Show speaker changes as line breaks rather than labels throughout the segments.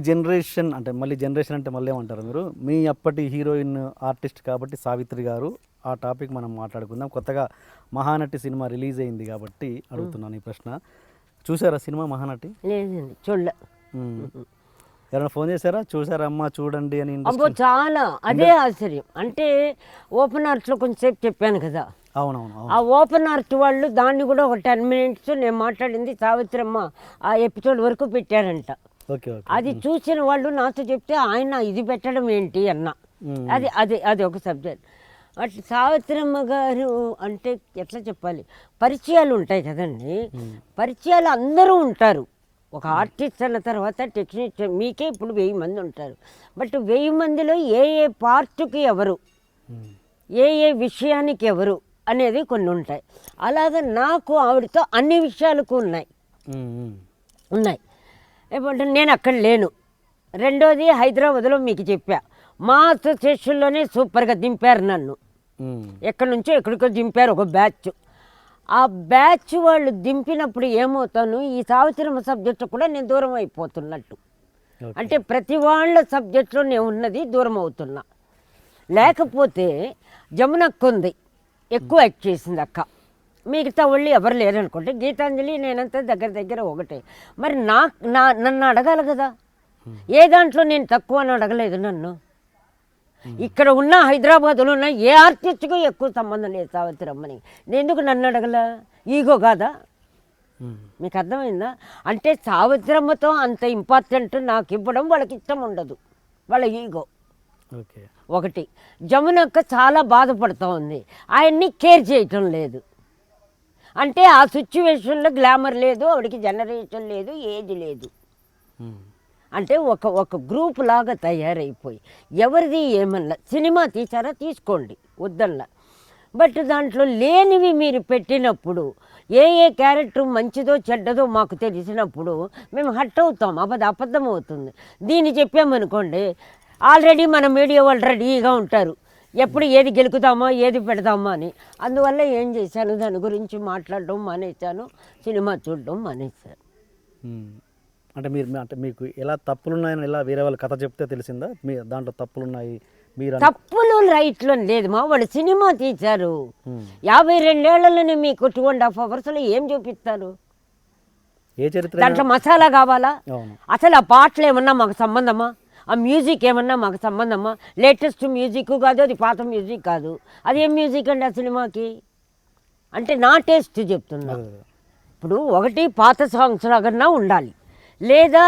Generation అంటే మళ్ళీ generation అంటే మళ్ళీ ఏమంటారు మీరు? మీ అప్పటి హీరోయిన్ ఆర్టిస్ట్ కాబట్టి సావిత్రి గారు ఆ టాపిక్ మనం మాట్లాడుకుందాం. కొత్తగా మహానటి సినిమా రిలీజ్ అయింది కాబట్టి అడుగుతున్నాను ఈ ప్రశ్న. చూసారా సినిమా మహానటి?
లేదండి చూడలే.
ఎవరైనా ఫోన్ చేశారా? చూసారా అమ్మా చూడండి అని
అబ్బో చాలా. అదే ఆశ్చర్యం. అంటే ఓపెన్ ఆర్ట్స్లో కొంచెంసేపు చెప్పాను కదా.
అవునవును అవును.
ఆ ఓపెన్ ఆర్ట్ వాళ్ళు దాన్ని కూడా ఒక టెన్ మినిట్స్ నేను మాట్లాడింది సావిత్రమ్మ ఆ ఎపిసోడ్ వరకు పెట్టారంట. అది చూసిన వాళ్ళు నాతో చెప్తే ఆయన ఇది పెట్టడం ఏంటి అన్న. అది అది అది ఒక సబ్జెక్ట్. అట్లా సావిత్రమ్మ గారు అంటే ఎట్లా చెప్పాలి? పరిచయాలు ఉంటాయి కదండి. పరిచయాలు అందరూ ఉంటారు. ఒక ఆర్టిస్ట్ అన్న తర్వాత టెక్నీషియన్ మీకే ఇప్పుడు వెయ్యి మంది ఉంటారు. బట్ వెయ్యి మందిలో ఏ ఏ పార్ట్కి ఎవరు. ఏ ఏ విషయానికి ఎవరు? అనేది కొన్ని ఉంటాయి. అలాగే నాకు ఆవిడతో అన్ని విషయాలకు ఉన్నాయి. ఉన్నాయి. ఇప్పుడు నేను అక్కడ లేను. రెండోది హైదరాబాద్లో మీకు చెప్పా. మా అసోసియేషన్లోనే సూపర్గా దింపారు నన్ను. ఎక్కడి నుంచో ఎక్కడికో దింపారు ఒక బ్యాచ్. ఆ బ్యాచ్ వాళ్ళు దింపినప్పుడు ఏమవుతాను ఈ సావిత్రమ సబ్జెక్టు కూడా నేను దూరం అయిపోతున్నట్టు. అంటే ప్రతి వాళ్ళ సబ్జెక్టులో నేను ఉన్నది దూరం అవుతున్నా. లేకపోతే జమునక్క ఉంది ఎక్కువ యాక్ట్ చేసింది అక్క. మిగతా వాళ్ళు ఎవరు లేరనుకుంటే గీతాంజలి నేనంతా దగ్గర దగ్గర ఒకటే. మరి నా నా నన్ను అడగాలి కదా? ఏ దాంట్లో నేను తక్కువ అని అడగలేదు నన్ను? ఇక్కడ ఉన్న హైదరాబాద్లో ఉన్న ఏ ఆర్టిస్ట్కు ఎక్కువ సంబంధం లేదు సావిత్రమ్మని? నేను ఎందుకు నన్ను అడగల? ఈగో కాదా. మీకు అర్థమైందా? అంటే సావిత్రమ్మతో అంత ఇంపార్టెంట్ నాకు ఇవ్వడం వాళ్ళకి ఇష్టం ఉండదు. వాళ్ళ ఈగో.
ఓకే.
ఒకటి జమునక్క చాలా బాధపడుతూ ఉంది. ఆయన్ని కేర్ చేయటం లేదు. అంటే ఆ సిచ్యువేషన్లో గ్లామర్ లేదు ఆవిడకి జనరేషన్ లేదు ఏది లేదు. అంటే ఒక ఒక గ్రూప్ లాగా తయారైపోయి ఎవరిది ఏమన్నా సినిమా తీసారా తీసుకోండి వద్దల్లా బట్ దాంట్లో లేనివి మీరు పెట్టినప్పుడు ఏ ఏ క్యారెక్టర్ మంచిదో చెడ్డదో మాకు తెలిసినప్పుడు మేము హట్ అవుతాం అబద్ధ అబద్ధం అవుతుంది. దీన్ని చెప్పామనుకోండి ఆల్రెడీ మన మీడియా వాళ్ళు రెడీగా ఉంటారు. ఎప్పుడు ఏది గెలుకుతామా ఏది పెడతామా అని. అందువల్ల ఏం చేశాను? దాని గురించి మాట్లాడడం మానేశాను. సినిమా చూడడం మానేశాను.
అంటే మీరు అంటే మీకు ఎలా తప్పులు ఉన్నాయని ఎలా వేరే వాళ్ళ కథ చెప్తే తెలిసిందా? మీ దాంట్లో తప్పులు ఉన్నాయి మీరు
తప్పులు రైట్లో లేదు మా వాళ్ళు సినిమా తీశారు. యాభై రెండేళ్ళలోనే మీకు టూ అండ్ హాఫ్ అవర్స్లో ఏం చూపిస్తారు?
ఏ చరిత్ర
దాంట్లో మసాలా కావాలా? అసలు ఆ పాటలు ఏమన్నా మాకు సంబంధమా? ఆ మ్యూజిక్ ఏమన్నా మాకు సంబంధమా? లేటెస్ట్ మ్యూజిక్ కాదు అది పాత మ్యూజిక్ కాదు. అది ఏం మ్యూజిక్ అండి ఆ సినిమాకి? అంటే నా టేస్ట్ చెప్తున్నా. ఇప్పుడు ఒకటి పాత సాంగ్స్ లాగన్నా ఉండాలి. లేదా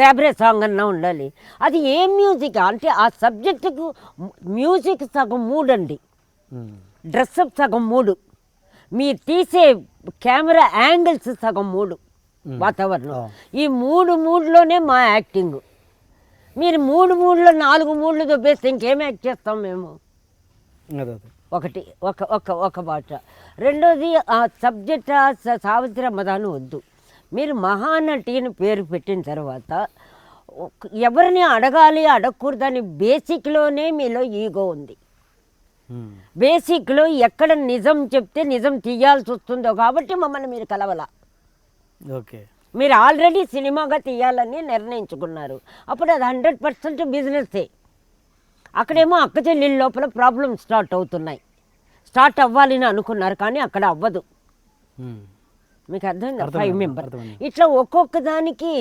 క్యాబరే సాంగ్ అన్నా ఉండాలి. అది ఏం మ్యూజిక్ అంటే ఆ సబ్జెక్టుకు మ్యూజిక్ సగం మూడు అండి. డ్రెస్అప్ సగం మూడు. మీరు తీసే కెమెరా యాంగిల్స్ సగం మూడు వాతావరణం. ఈ మూడు మూడులోనే మా యాక్టింగ్ మీరు మూడు మూడులో నాలుగు మూడులు దొబ్బేస్తే ఇంకేం యాక్ట్ చేస్తాం మేము? ఒకటి ఒక ఒక ఒక భాష రెండోది ఆ సబ్జెక్ట్ సావిత్రి మదాను వద్దు. మీరు మహానటి అని పేరు పెట్టిన తర్వాత ఎవరిని అడగాలి అడగకూడదని బేసిక్లోనే మీలో ఈగో ఉంది. బేసిక్లో ఎక్కడ నిజం చెప్తే నిజం తీయాల్సి వస్తుందో కాబట్టి మమ్మల్ని మీరు కలవల.
ఓకే.
మీరు ఆల్రెడీ సినిమాగా తీయాలని నిర్ణయించుకున్నారు. అప్పుడు అది హండ్రెడ్ పర్సెంట్ బిజినెస్సే. అక్కడేమో అక్క చెల్లెళ్ళ లోపల ప్రాబ్లమ్ స్టార్ట్ అవుతున్నాయి. స్టార్ట్ అవ్వాలని అనుకున్నారు కానీ అక్కడ అవ్వదు. మీకు అర్థమైందా?
అర్థమైంది,
ఫైవ్ మెంబర్. ఇట్లా ఒక్కొక్క దానికి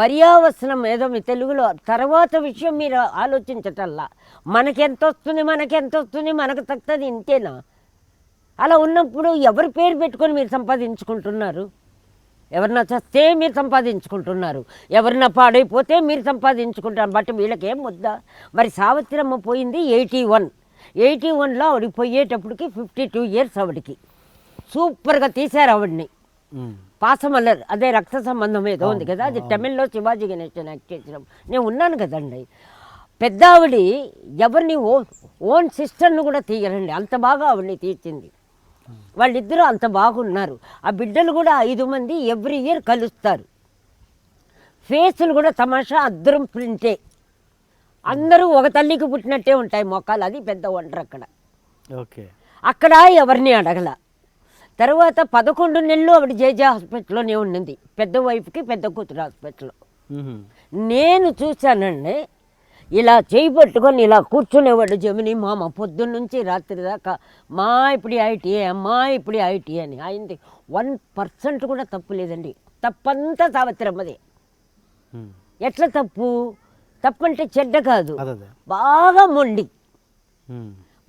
పర్యావసనం ఏదో మీ తెలుగులో తర్వాత విషయం మీరు ఆలోచించటల్లా. మనకెంత వస్తుంది మనకెంత వస్తుంది మనకు తక్కువది ఇంతేనా? అలా ఉన్నప్పుడు ఎవరి పేరు పెట్టుకొని మీరు సంపాదించుకుంటున్నారు? ఎవరినా చస్తే మీరు సంపాదించుకుంటున్నారు. ఎవరినా పాడైపోతే మీరు సంపాదించుకుంటారు. బట్ వీళ్ళకి ఏం వద్దా మరి సావిత్రమ్మ పోయింది ఎయిటీ వన్. ఎయిటీ వన్లో ఆవిడకి పోయేటప్పటికి ఫిఫ్టీ టూ ఇయర్స్ ఆవిడకి. సూపర్గా తీశారు ఆవిడని. పాసమల్లర్ అదే రక్త సంబంధం ఏదో ఉంది కదా? అది తమిళ్ళో శివాజీ గణేశన్ యాక్ట్ చేసిన. నేను ఉన్నాను కదండి. పెద్ద ఆవిడ ఎవరిని ఓన్ ఓన్ సిస్టర్ను కూడా తీయరండి. అంత బాగా ఆవిడని తీర్చింది. వాళ్ళిద్దరూ అంత బాగున్నారు. ఆ బిడ్డలు కూడా ఐదు మంది ఎవ్రీ ఇయర్ కలుస్తారు. ఫేసులు కూడా తమాషా అద్దరం ప్రింటే అందరూ ఒక తల్లికి పుట్టినట్టే ఉంటాయి మొక్కలు అది పెద్ద వండర్ అక్కడ.
ఓకే.
అక్కడ ఎవరిని అడగల. తర్వాత పదకొండు నెలలు ఆవిడ జేజే హాస్పిటల్లోనే ఉన్నది పెద్ద వైఫ్కి పెద్ద కూతురు హాస్పిటల్లో. నేను చూశానండి ఇలా చేయి పట్టుకొని ఇలా కూర్చునేవాడు జమిని మామ. పొద్దున్న నుంచి రాత్రి దాకా మా ఇప్పుడు ఐటీఏ మా ఇప్పుడు ఐటీఏ అని. అయింది వన్ పర్సెంట్ కూడా తప్పు లేదండి. తప్పంతా సావిత్రమ్మది.
మ్మ్.
ఎట్లా తప్పు? తప్పు అంటే చెడ్డ కాదు. బాగా మొండి.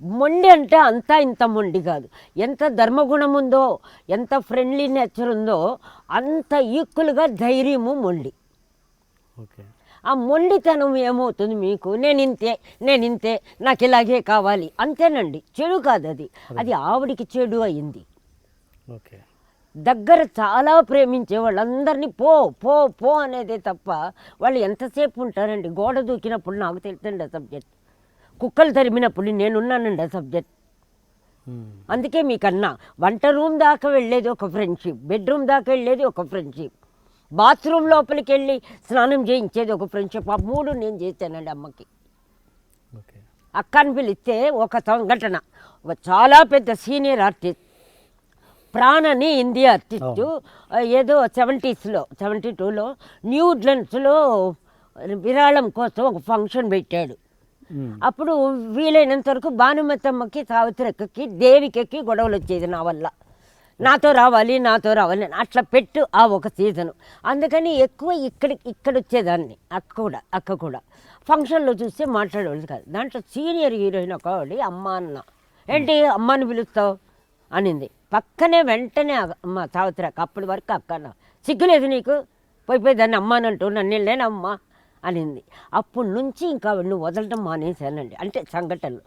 మొండి అంటే అంతా ఇంత మొండి కాదు. ఎంత ధర్మగుణం ఉందో ఎంత ఫ్రెండ్లీ నేచర్ ఉందో అంత ఈక్వల్గా ధైర్యము మొండి.
ఓకే.
ఆ మొండితనం ఏమవుతుంది మీకు? నేను ఇంతే నేను ఇంతే నాకు ఇలాగే కావాలి. అంతేనండి. చెడు కాదు అది అది ఆవిడికి చెడు అయింది.
ఓకే.
దగ్గర చాలా ప్రేమించే వాళ్ళందరినీ పో పో పో అనేదే తప్ప వాళ్ళు ఎంతసేపు ఉంటారండి? గోడ దూకినప్పుడు నాకు తెలుసండి ఆ సబ్జెక్ట్. కుక్కలు తరిమినప్పుడు నేనున్నానండి ఆ సబ్జెక్ట్. అందుకే మీకన్నా వంట రూమ్ దాకా వెళ్ళేది ఒక ఫ్రెండ్షిప్ బెడ్రూమ్ దాకా వెళ్ళేది ఒక ఫ్రెండ్షిప్. బాత్రూమ్ లోపలికి వెళ్ళి స్నానం చేయించేది ఒక ఫ్రెండ్షిప్. ఆ మూడు నేను చేశానండి అమ్మకి. అక్కని పిలిస్తే ఒక సంఘటన. ఒక చాలా పెద్ద సీనియర్ ఆర్టిస్ట్ ప్రాణని హిందీ ఆర్టిస్టు ఏదో సెవెంటీస్లో సెవెంటీ టూలో న్యూడ్లండ్స్లో విరాళం కోసం ఒక ఫంక్షన్ పెట్టాడు. అప్పుడు వీలైనంత వరకు భానుమతమ్మకి సావిత్రక్కకి దేవికకి గొడవలు వచ్చేది నా వల్ల. నాతో రావాలి నాతో రావాలి అట్లా పెట్టు ఆ ఒక సీజను. అందుకని ఎక్కువ ఇక్కడ ఇక్కడ వచ్చేదాన్ని అక్క కూడా అక్క కూడా. ఫంక్షన్లో చూస్తే మాట్లాడేవాళ్ళు కాదు. దాంట్లో సీనియర్ హీరోయిన్ ఒకవాడి అమ్మ అన్న. ఏంటి అమ్మని పిలుస్తావు? అనింది. పక్కనే వెంటనే అమ్మ సావిత్రక్క అప్పటి వరకు అక్క అన్న. సిగ్గులేదు నీకు? పోయి పోయి దాన్ని అమ్మ అని అంటూ నన్ను లేనమ్మా అనింది. అప్పటి నుంచి ఇంకా నువ్వు వదలడం మానేశానండి. అంటే సంఘటనలు.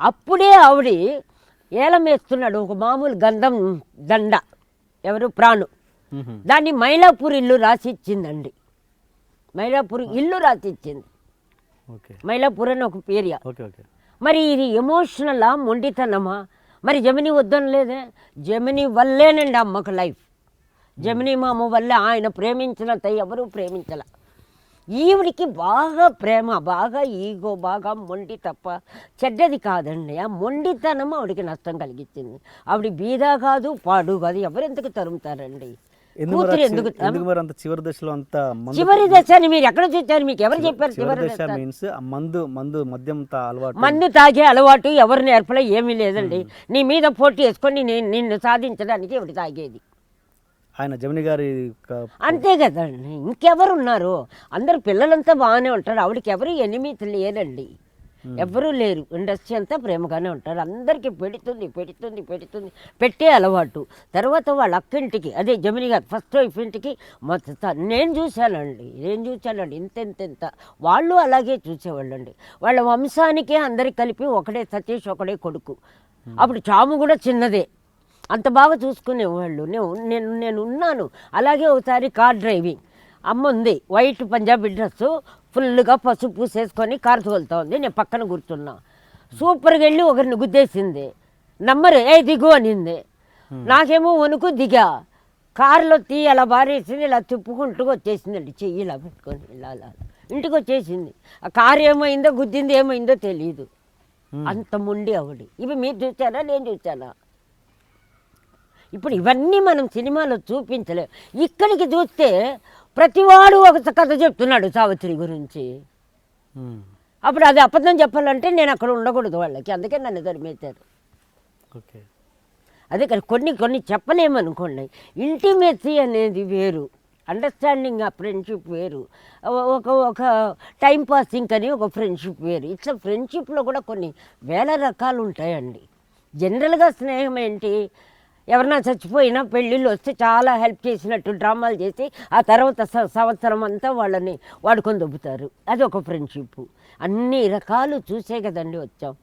అప్పుడే ఆవిడ ఏలం వేస్తున్నాడు ఒక మామూలు గంధం దండ. ఎవరు? ప్రాణు. దాన్ని మైలాపూర్ ఇల్లు రాసిచ్చిందండి. మైలాపూర్ ఇల్లు రాసిచ్చింది.
ఓకే.
మైలాపూర్ అని ఒక ఏరియా. మరి ఇది ఎమోషనలా మొండితనమా? మరి జమిని వద్దనలేదే? జమిని వల్లేనండి అమ్మకు లైఫ్. జమిని మామ వల్లే ఆయన ప్రేమించినంత ఎవరు ప్రేమించల. ఈవిడికి బాగా ప్రేమ బాగా ఈగో బాగా మొండి తప్ప చెడ్డది కాదండి. ఆ మొండితనం ఆవిడికి నష్టం కలిగించింది ఆవిడ బీద కాదు పాడు కాదు ఎవరెందుకు తరుముతారండి?
ఎందుకు మరి
కూతురు
ఆ చి-
ఎందుకు
ఎందుకు మరి అంత చివరి దశలో అంత మందు
చివరి దశ అని మీరు ఎక్కడ చూచారు మీకు ఎవరు చెప్పారు
చివరి
చివరి
దశ
దశ?
మీన్స్ మందు మందు మద్యం త- అలవాటు.
మందు తాగే అలవాటు ఎవరు నేర్పలే ఏమీ లేదండి. నీ మీద పోటీ వేసుకొని నేను నిన్ను సాధించడానికి ఎవరు తాగేది.
ఆయన జమిని గారి
అంతే కదండి. ఇంకెవరు ఉన్నారు అందరు పిల్లలంతా బాగానే ఉంటారు. ఆవిడకి ఎవరు ఎనిమిది లేరండి ఎవరూ లేరు. ఇండస్ట్రీ అంతా ప్రేమగానే ఉంటారు. అందరికీ పెడుతుంది పెడుతుంది పెడుతుంది. పెట్టే అలవాటు. తర్వాత వాళ్ళ అక్కింటికి అదే జమిని గారు ఫస్ట్ వైఫ్ ఇంటికి మొత్తం నేను చూశానండి. నేను చూశానండి. ఇంత ఇంత ఇంత. వాళ్ళు అలాగే చూసేవాళ్ళండి. వాళ్ళ వంశానికే అందరికి కలిపి ఒకడే సతీష్ ఒకడే కొడుకు. అప్పుడు చాము కూడా చిన్నదే. అంత బాగా చూసుకునేవాళ్ళు. నేను నేను నేను ఉన్నాను. అలాగే ఒకసారి కార్ డ్రైవింగ్. అమ్మ ఉంది. వైట్ పంజాబీ డ్రెస్సు ఫుల్గా పసుపు పూసేసుకొని కార్ తోలుతా ఉంది. నేను పక్కన కూర్చున్నా. సూపర్గా వెళ్ళి ఒకరిని గుద్దేసింది. నమ్మరు. ఏ దిగు అనింది. నాకేమో వణుకు దిగా. కారులో తీ అలా బారేసింది. ఇలా తిప్పుకుంటూ వచ్చేసిందండి. చెయ్యి ఇలా పెట్టుకొని ఇలా. అలా ఇంటికి వచ్చేసింది. ఆ కారు ఏమైందో గుద్దింది ఏమైందో తెలియదు అంత మొండి ఆవిడ. ఇవి మీరు చూసారా? నేను చూసానా? ఇప్పుడు ఇవన్నీ మనం సినిమాలో చూపించలేం. ఇక్కడికి చూస్తే ప్రతివాడు ఒక కథ చెప్తున్నాడు సావిత్రి గురించి. అప్పుడు అది అబద్ధం చెప్పాలంటే నేను అక్కడ ఉండకూడదు వాళ్ళకి అందుకే నన్ను తరిమేశారు.
ఓకే.
అదే కానీ కొన్ని కొన్ని చెప్పలేమనుకోండి ఇంటిమెసీ అనేది వేరు. అండర్స్టాండింగ్ ఆ ఫ్రెండ్షిప్ వేరు. ఒక ఒక టైం పాసింగ్ అని ఒక ఫ్రెండ్షిప్ వేరు. ఇట్లా ఫ్రెండ్షిప్లో కూడా కొన్ని వేల రకాలు ఉంటాయండి. జనరల్గా స్నేహం ఏంటి? ఎవరన్నా చచ్చిపోయినా పెళ్ళిళ్ళు వస్తే చాలా హెల్ప్ చేసినట్టు డ్రామాలు చేసి ఆ తర్వాత సంవత్సరం అంతా వాళ్ళని వాడుకొని దొబ్బుతారు. అది ఒక ఫ్రెండ్షిప్. అన్ని రకాలు చూసే కదండి వచ్చాం.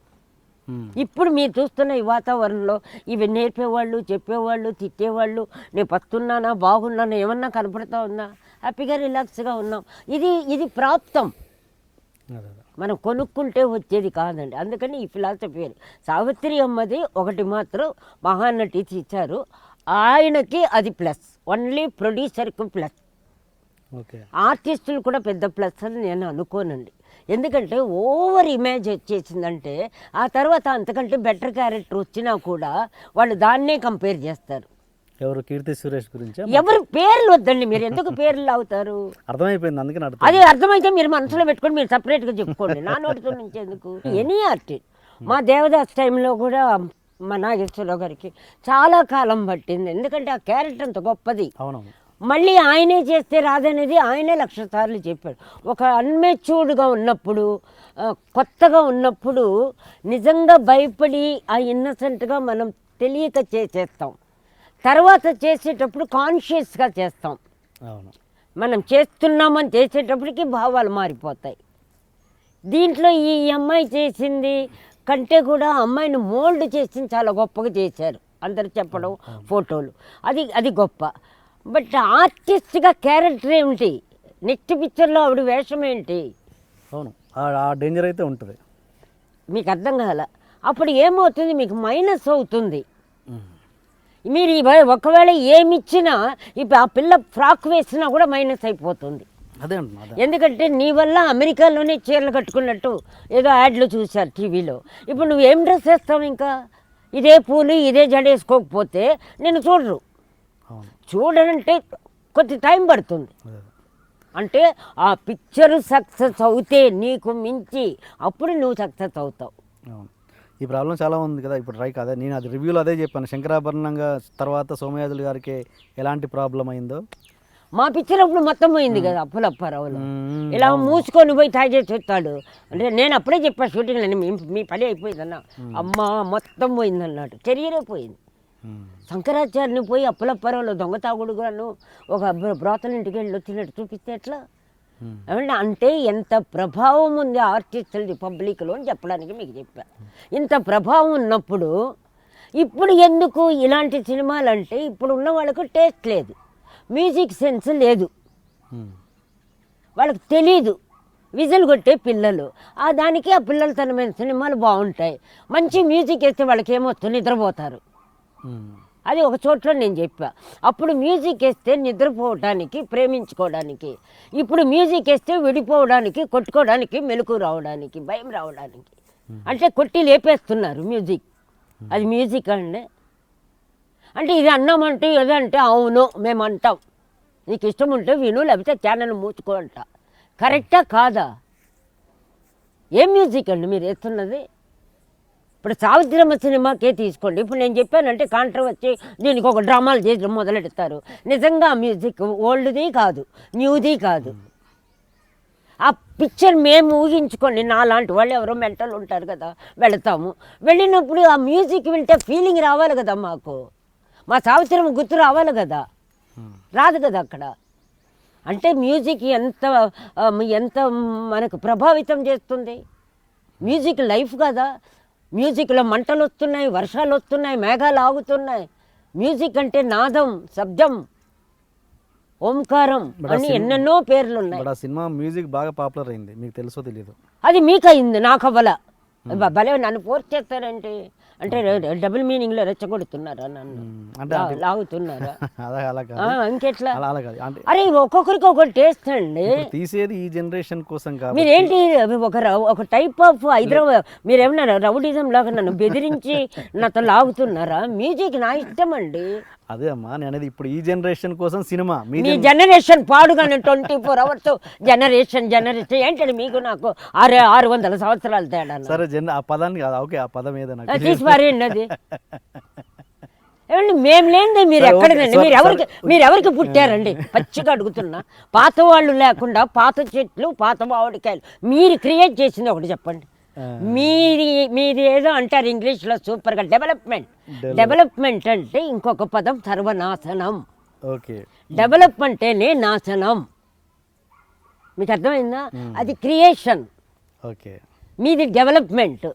ఇప్పుడు మీరు చూస్తున్న ఈ వాతావరణంలో ఇవి నేర్పేవాళ్ళు చెప్పేవాళ్ళు తిట్టేవాళ్ళు నేను పస్తున్నానా బాగున్నానా ఏమన్నా కనపడతా ఉందా? హ్యాపీగా రిలాక్స్గా ఉన్నాం. ఇది ఇది ప్రాప్తం. మనం కొనుక్కుంటే వచ్చేది కాదండి. అందుకని ఈ ఫిలాసఫీ సావిత్రి అమ్మది ఒకటి మాత్రం మహానటి ఇచ్చారు ఆయనకి అది ప్లస్ ఓన్లీ ప్రొడ్యూసర్కి ప్లస్
ఓకే.
ఆర్టిస్టులు కూడా పెద్ద ప్లస్ అని నేను అనుకోనండి. ఎందుకంటే ఓవర్ ఇమేజ్ వచ్చేసిందంటే ఆ తర్వాత అంతకంటే బెటర్ క్యారెక్టర్ వచ్చినా కూడా వాళ్ళు దాన్నే కంపేర్ చేస్తారు.
ఎవరు కీర్తి సురేష్ గురించి?
ఎవరు పేర్లు వద్దండి మీరు. ఎందుకు పేర్లు అవుతారు
అర్థమైపోయింది అందుకని అడుగుతా
అది అర్థమైతే మీరు మనసులో పెట్టుకొని మీరు సపరేట్గా చెప్పుకోండి. నా నోటితో నుంచి ఎందుకు? ఎనీ ఆర్ట్ మా దేవదాస్ టైంలో కూడా మా నాగేశ్వరరావు గారికి చాలా కాలం పట్టింది. ఎందుకంటే ఆ క్యారెక్టర్ అంత గొప్పది.
అవునవును.
మళ్ళీ ఆయనే చేస్తే రాదనేది ఆయనే లక్ష సార్లు చెప్పాడు. ఒక అన్మెచ్యూర్డ్గా ఉన్నప్పుడు కొత్తగా ఉన్నప్పుడు నిజంగా భయపడి ఆ ఇన్నసెంట్గా మనం తెలియక చేసేస్తాం. తర్వాత చేసేటప్పుడు కాన్షియస్గా చేస్తాం.
అవును.
మనం చేస్తున్నామని చేసేటప్పటికి భావాలు మారిపోతాయి. దీంట్లో ఈ అమ్మాయి చేసింది కంటే కూడా అమ్మాయిని మోల్డ్ చేసింది చాలా గొప్పగా చేశారు. అందరు చెప్పడం ఫోటోలు. అది అది గొప్ప. బట్ ఆర్టిస్ట్గా క్యారెక్టర్ ఏమిటి? నెక్స్ట్ పిక్చర్లో ఆవిడ వేషం ఏంటి?
అవును. ఆ డేంజర్ అయితే ఉంటుంది.
మీకు అర్థం కాల. అప్పుడు ఏమవుతుంది? మీకు మైనస్ అవుతుంది. మీరు ఒకవేళ ఏమి ఇచ్చినా ఇప్పుడు ఆ పిల్ల ఫ్రాక్ వేసినా కూడా మైనస్ అయిపోతుంది.
అదే
ఎందుకంటే నీ వల్ల అమెరికాలోనే చీరలు కట్టుకున్నట్టు ఏదో యాడ్లు చూశారు టీవీలో. ఇప్పుడు నువ్వేం డ్రెస్ వేస్తావు ఇంకా? ఇదే పూలు ఇదే జడేసుకోకపోతే నేను చూడరు. చూడనంటే కొద్ది టైం పడుతుంది. అంటే ఆ పిక్చర్ సక్సెస్ అవుతే నీకు మించి అప్పుడు నువ్వు సక్సెస్ అవుతావు.
ఈ ప్రాబ్లం చాలా ఉంది కదా ఇప్పుడు రైక్ అదే నేను అది రివ్యూలో అదే చెప్పాను. శంకరాభరణంగా తర్వాత సోమయాజులు గారికి ఎలాంటి ప్రాబ్లం అయిందో.
మా పిక్చర్ అప్పుడు మొత్తం పోయింది కదా అప్పులప్పారావులో. ఇలా మూసుకొని పోయి తాగేసి వస్తాడు అంటే నేను అప్పుడే చెప్పా షూటింగ్ అని మీ పని అయిపోయిందన్న. అమ్మ మొత్తం పోయిందన్నాడు కెరీరే పోయింది.
ఉమ్.
శంకరాచార్యని పోయి అప్పులప్పారావులో దొంగ తాగుడు గాను ఒక బ్ర- బ్రోతల ఇంటికి వెళ్ళి వచ్చినట్టు చూపిస్తే ఎట్లా. ఏమంటే అంటే ఎంత ప్రభావం ఉంది ఆర్టిస్టులది పబ్లిక్లో అని చెప్పడానికి మీకు చెప్పా. ఇంత ప్రభావం ఉన్నప్పుడు ఇప్పుడు ఎందుకు ఇలాంటి సినిమాలు అంటే ఇప్పుడు ఉన్న వాళ్ళకు టేస్ట్ లేదు. మ్యూజిక్ సెన్స్ లేదు. వాళ్ళకి తెలీదు. విజిల్ కొట్టే పిల్లలు. ఆ దానికి ఆ పిల్లలతనమైన సినిమాలు బాగుంటాయి. మంచి మ్యూజిక్ వేస్తే వాళ్ళకి ఏమొస్తుంది నిద్రపోతారు. అది ఒక చోట్ల నేను చెప్పా. అప్పుడు మ్యూజిక్ వేస్తే నిద్రపోవడానికి ప్రేమించుకోవడానికి ఇప్పుడు మ్యూజిక్ వేస్తే విడిపోవడానికి కొట్టుకోవడానికి మెలకు రావడానికి భయం రావడానికి. అంటే కొట్టి లేపేస్తున్నారు మ్యూజిక్. అది మ్యూజిక్ అండి. అంటే ఇది అన్నామంటే ఏదంటే అవును మేము అంటాం నీకు ఇష్టం ఉంటే విను లేకపోతే ఛానల్ మూసుకో అంట. కరెక్టా కాదా? ఏం మ్యూజిక్ అండి మీరు వేస్తున్నది? ఇప్పుడు సావిత్రమ్మ సినిమాకే తీసుకోండి. ఇప్పుడు నేను చెప్పానంటే కాంట్రవర్సీ దీనికి ఒక డ్రామాలు చేసి మొదలెడతారు. నిజంగా మ్యూజిక్ ఓల్డ్ది కాదు న్యూది కాదు. ఆ పిక్చర్ మేము ఊహించుకొని నాలాంటి వాళ్ళు ఎవరో మెంటల్ ఉంటారు కదా వెళతాము. వెళ్ళినప్పుడు ఆ మ్యూజిక్ వింటే ఫీలింగ్ రావాలి కదా మాకు. మా సావిత్రమ్మ గుర్తు రావాలి కదా. రాదు కదా అక్కడ. అంటే మ్యూజిక్ ఎంత ఎంత మనకు ప్రభావితం చేస్తుంది? మ్యూజిక్ లైఫ్ కదా. మ్యూజిక్లో మంటలు వస్తున్నాయి వర్షాలు వస్తున్నాయి మేఘాలు ఆగుతున్నాయి మ్యూజిక్ అంటే నాదం శబ్దం ఓంకారం అని ఎన్నెన్నో పేర్లు ఉన్నాయి
ఆ సినిమా మ్యూజిక్ బాగా పాపులర్ అయింది మీకు తెలుసో తెలియదు
అది మీకు అయింది నాకు అవ్వల భలే నన్ను ఫోర్స్ చేస్తారంటే? అంటే డబుల్ మీనింగ్లో రెచ్చగొడుతున్నారా నన్ను? లా- లాగుతున్నారా? ఇంకెట్లా? అరే ఒక్కొక్కరికి ఒక టేస్ట్ అండి.
తీసేది ఈ జనరేషన్ కోసం
మీరేంటి ఒక ఒక టైప్ ఆఫ్ హైదరాబాద్ మీరేమన్నా రౌడిజం లాగా నన్ను బెదిరించి నాతో లాగుతున్నారా? మ్యూజిక్ నా ఇష్టం అండి
అదే అమ్మా నేను అనేది ఇప్పుడు ఈ జనరేషన్ కోసం సినిమా మీ
generation పాడుగానే twenty four hours generation generation ఏంటండి మీకు నాకు ఆరు ఆరు వందల సంవత్సరాలు తేడా
సరే జన ఆ పదాన్ని కాదు ఓకే ఆ పదం ఏదో నాకు
తీసి పారేయండి అది ఏమండి మేము లేనిదే మీరు ఎక్కడనండి మీరు ఎవరికి. మీరు ఎవరికి పుట్టారండి? పచ్చిగా అడుగుతున్నా. పాత వాళ్ళు లేకుండా పాత చెట్లు పాత మామిడికాయలు. మీరు క్రియేట్ చేసింది ఒకటి చెప్పండి. మీది మీది ఏదో అంటారు ఇంగ్లీష్లో సూపర్గా డెవలప్మెంట్. డెవలప్మెంట్ అంటే ఇంకొక పదం సర్వనాశనం.
ఓకే.
డెవలప్ అంటేనే నాశనం. మీకు అర్థమైందా? అది క్రియేషన్.
ఓకే.
మీది డెవలప్మెంట్.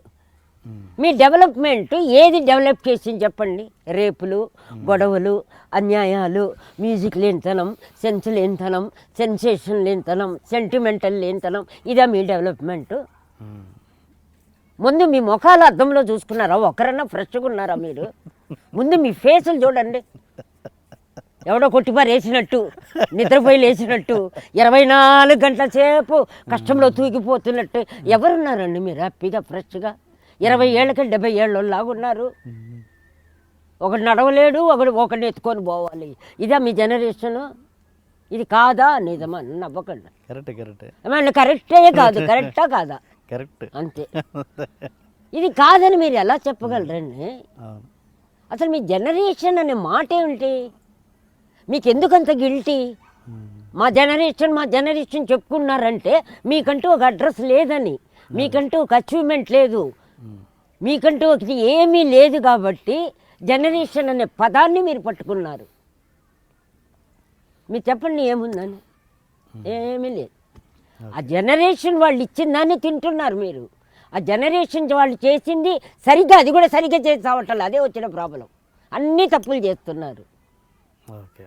మీ డెవలప్మెంట్ ఏది డెవలప్ చేసింది చెప్పండి? రేపులు గొడవలు అన్యాయాలు మ్యూజిక్ లేనితనం సెన్స్ లేనితనం సెన్సేషన్ లేనితనం సెంటిమెంటల్ లేనితనం ఇదా మీ డెవలప్మెంట్. ముందు మీ ముఖాలు అద్దంలో చూసుకున్నారా? ఒకరన్నా ఫ్రెష్గా ఉన్నారా మీరు? ముందు మీ ఫేసులు చూడండి. ఎవడో కొట్టిపారు వేసినట్టు నిద్రపోయి లేచినట్టు ఇరవై నాలుగు గంటల సేపు కష్టంలో తూగిపోతున్నట్టు ఎవరున్నారండి మీరు హ్యాపీగా ఫ్రెష్గా? ఇరవై ఏళ్ళకి డెబ్బై ఏళ్ళు లాగున్నారు ఒకడు నడవలేడు ఒకడు ఒకడిని ఎత్తుకొని పోవాలి. ఇదా మీ జనరేషను? ఇది కాదా? నిజమా? నవ్వకండి.
కరెక్టే కరెక్టే.
కరెక్టే కాదు కరెక్టా కాదా?
కరెక్ట్.
అంతే. ఇది కాదని మీరు ఎలా చెప్పగలరండి? అసలు మీ జనరేషన్ అనే మాట ఏమిటి? మీకు ఎందుకంత గిల్టీ. మా జనరేషన్ మా జనరేషన్ చెప్పుకున్నారంటే మీకంటూ ఒక అడ్రస్ లేదని మీకంటూ ఒక అచీవ్మెంట్ లేదు. మీకంటూ ఒకటి ఏమీ లేదు కాబట్టి జనరేషన్ అనే పదాన్ని మీరు పట్టుకున్నారు. మీరు చెప్పండి ఏముందని. ఏమీ లేదు. ఆ జనరేషన్ వాళ్ళు ఇచ్చిన దాన్ని తింటున్నారు మీరు. ఆ జనరేషన్ వాళ్ళు చేసింది సరిగ్గా అది కూడా సరిగ్గా చేసి రావట్లేదు అదే వచ్చిన ప్రాబ్లం అన్నీ తప్పులు చేస్తున్నారు.
ఓకే